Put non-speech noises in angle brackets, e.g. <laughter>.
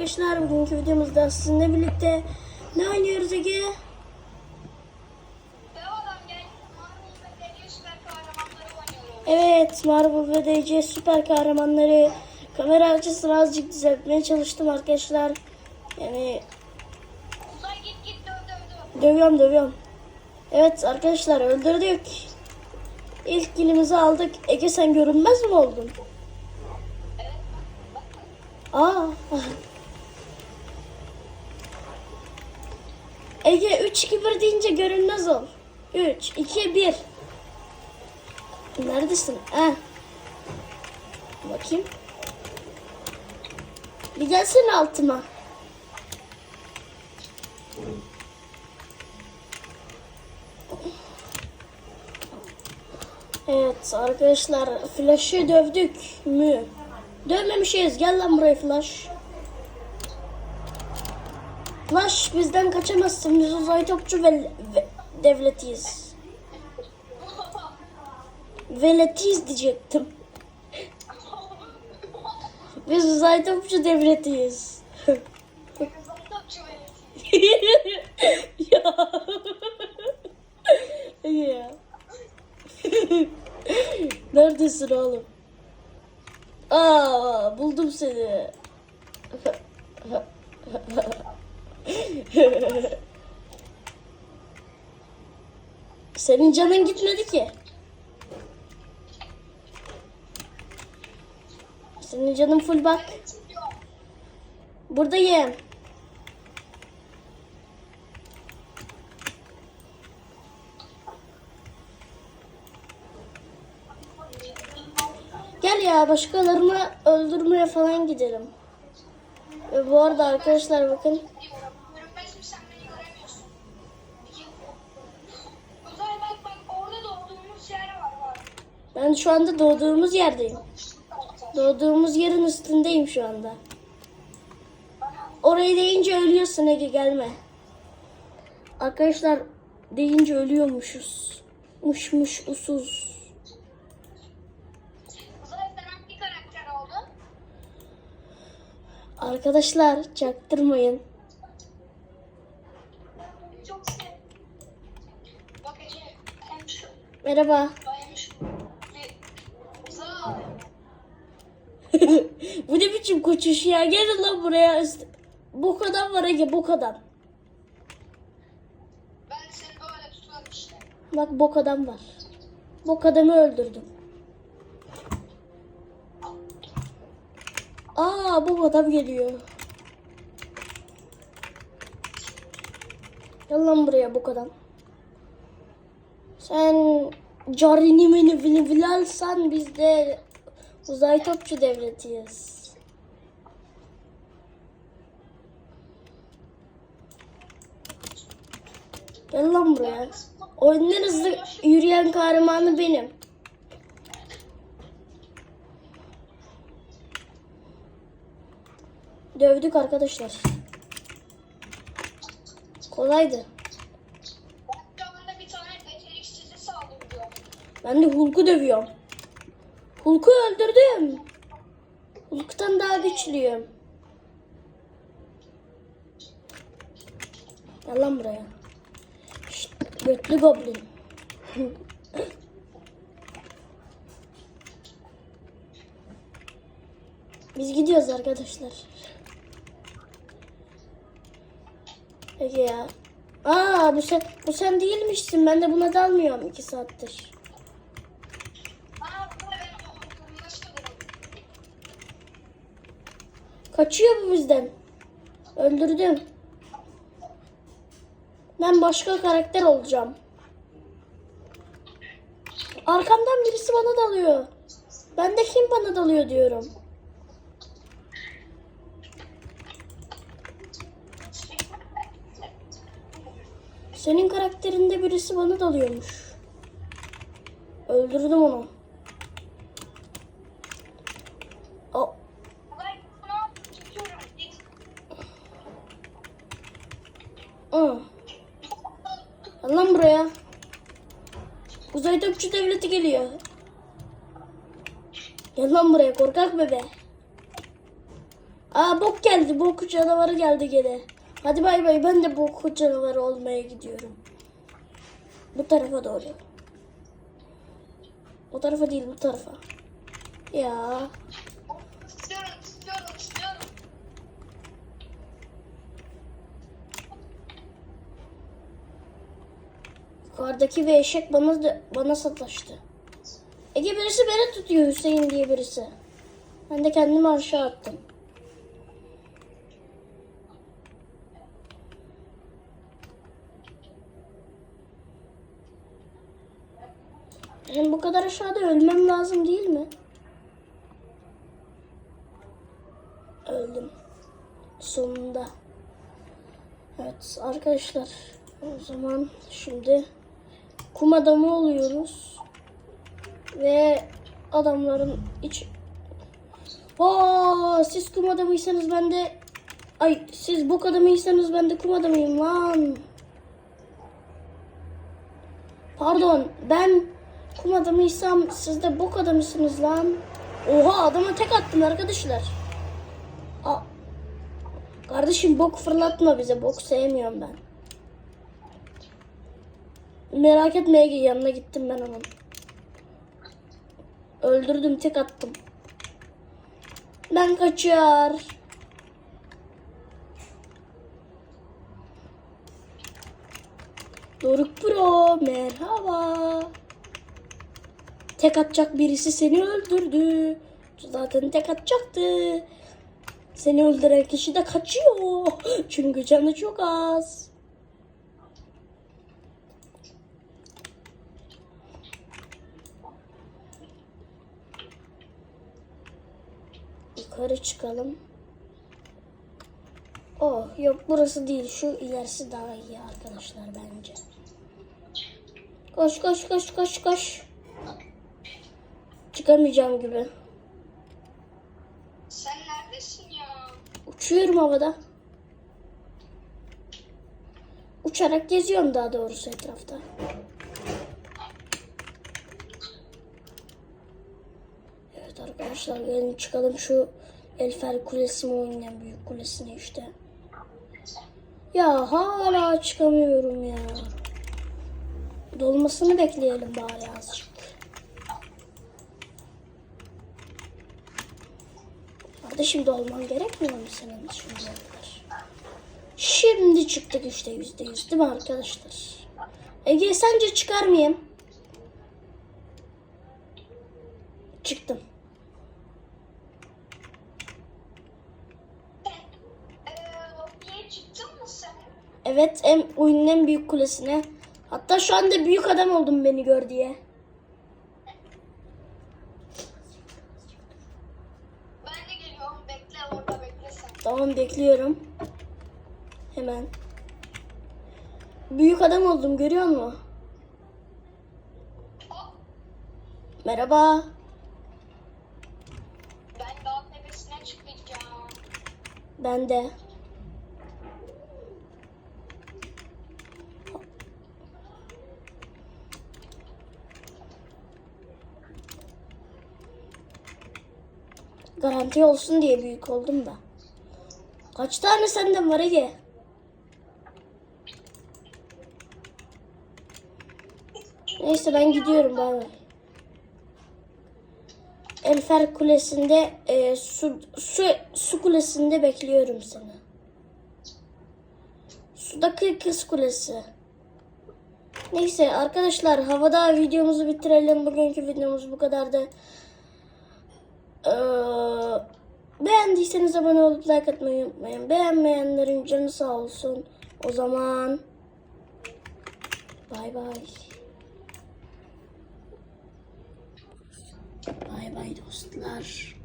arkadaşlar. Bugünkü videomuzda sizinle birlikte ne oynuyoruz Ege? Evet Marvel ve DC süper kahramanları kamera açısını azıcık düzeltmeye çalıştım arkadaşlar. Yani git git döv döv döv. dövüyorum dövüyorum. Evet arkadaşlar öldürdük. İlk kilimizi aldık. Ege sen görünmez mi oldun? Evet. <laughs> Ege 3 2 1 deyince görünmez ol. 3 2 1. Neredesin? Ha. Bakayım. Bir gelsene altıma. Evet arkadaşlar Flash'ı dövdük mü? Dövmemişiz. Gel lan buraya Flash. Flash bizden kaçamazsın. Biz uzay topçu ve, ve devletiyiz. Veletiyiz diyecektim. Biz uzay topçu devletiyiz. <laughs> Ya. ya. <laughs> Neredesin oğlum? Aa, buldum seni. <laughs> <laughs> Senin canın gitmedi ki. Senin canın full bak. Buradayım. Gel ya başkalarını öldürmeye falan gidelim. Ve bu arada arkadaşlar bakın. Görünmezim sen beni göremiyorsun. Uzay bak bak orada doğduğumuz yer var var. Ben şu anda doğduğumuz yerdeyim. Doğduğumuz yerin üstündeyim şu anda. Orayı deyince ölüyorsun Ege gelme. Arkadaşlar deyince ölüyormuşuz. Muş muş usuz. Arkadaşlar çaktırmayın. Merhaba. Hem şu. Bir. Uzay. Bu ne biçim koşuş ya? Gelin lan buraya. Bu kadar var Ege bu kadar. Ben seni böyle tutarım işte. Bak bok adam var. Bok adamı öldürdüm. Aa bok adam geliyor. Gel lan buraya bok adam. Sen carini bilalsan biz de uzay topçu devletiyiz. Gel lan buraya. Oyunun hızlı yürüyen kahramanı benim. Dövdük arkadaşlar. Kolaydı. Ben de Hulk'u dövüyorum. Hulk'u öldürdüm. Hulk'tan daha güçlüyüm. Gel lan buraya. Götlü goblin. Biz gidiyoruz arkadaşlar. Peki ya. Aa bu sen bu sen değilmişsin. Ben de buna dalmıyorum iki saattir. Kaçıyor bu bizden. Öldürdüm. Ben başka karakter olacağım. Arkamdan birisi bana dalıyor. Ben de kim bana dalıyor diyorum. Senin karakterinde birisi bana dalıyormuş. Öldürdüm onu. O, Uzay bunu tutuyorum. Git. Aa. Gel lan buraya. Uzay topçu devleti geliyor. Gel lan buraya korkak bebe. Aa bok geldi. Bok canavarı geldi gene. Hadi bay bay ben de bok canavarı olmaya gidiyorum. Bu tarafa doğru. O tarafa değil bu tarafa. Ya yukarıdaki bir eşek bana bana sataştı. Ege birisi beni tutuyor Hüseyin diye birisi. Ben de kendimi aşağı attım. Benim bu kadar aşağıda ölmem lazım değil mi? Öldüm. Sonunda. Evet arkadaşlar. O zaman şimdi kum adamı oluyoruz. Ve adamların iç... Aa, siz kum adamıysanız ben de... Ay siz bok adamıysanız ben de kum adamıyım lan. Pardon ben kum adamıysam siz de bok adamısınız lan. Oha adama tek attım arkadaşlar. Aa, kardeşim bok fırlatma bize. Bok sevmiyorum ben. Merak etme Ege yanına gittim ben onun. Öldürdüm tek attım. Ben kaçar. Doruk Pro merhaba. Tek atacak birisi seni öldürdü. Zaten tek atacaktı. Seni öldüren kişi de kaçıyor. <gasps> Çünkü canı çok az. Yukarı çıkalım. Oh yok burası değil. Şu ilerisi daha iyi arkadaşlar bence. Koş koş koş koş koş. Çıkamayacağım gibi. Sen neredesin ya? Uçuyorum havada. Uçarak geziyorum daha doğrusu etrafta. Arkadaşlar gelin çıkalım şu Elfer Kulesi mi oynayan büyük kulesine işte. Ya hala çıkamıyorum ya. Dolmasını bekleyelim bari azıcık. Kardeşim dolman gerekmiyor mu senin kadar? Şimdi çıktık işte yüzde yüz değil mi arkadaşlar? Ege sence çıkar mıyım? Çıktım. Evet en, oyunun en büyük kulesine. Hatta şu anda büyük adam oldum beni gör diye. Ben de geliyorum. Bekle orada bekle sen. Tamam bekliyorum. Hemen. Büyük adam oldum görüyor musun? Hop, Merhaba. ben dağ tepesine çıkacağım. Ben de. Garanti olsun diye büyük oldum da. Kaç tane senden var Ege? Neyse ben gidiyorum bay. Elfer Kulesi'nde e, su, su, su kulesinde bekliyorum seni. Sudaki kız kulesi. Neyse arkadaşlar havada videomuzu bitirelim. Bugünkü videomuz bu kadardı. Ee, beğendiyseniz abone olup like atmayı unutmayın. Beğenmeyenlerin canı sağ olsun. O zaman bay bay. Bay bay dostlar.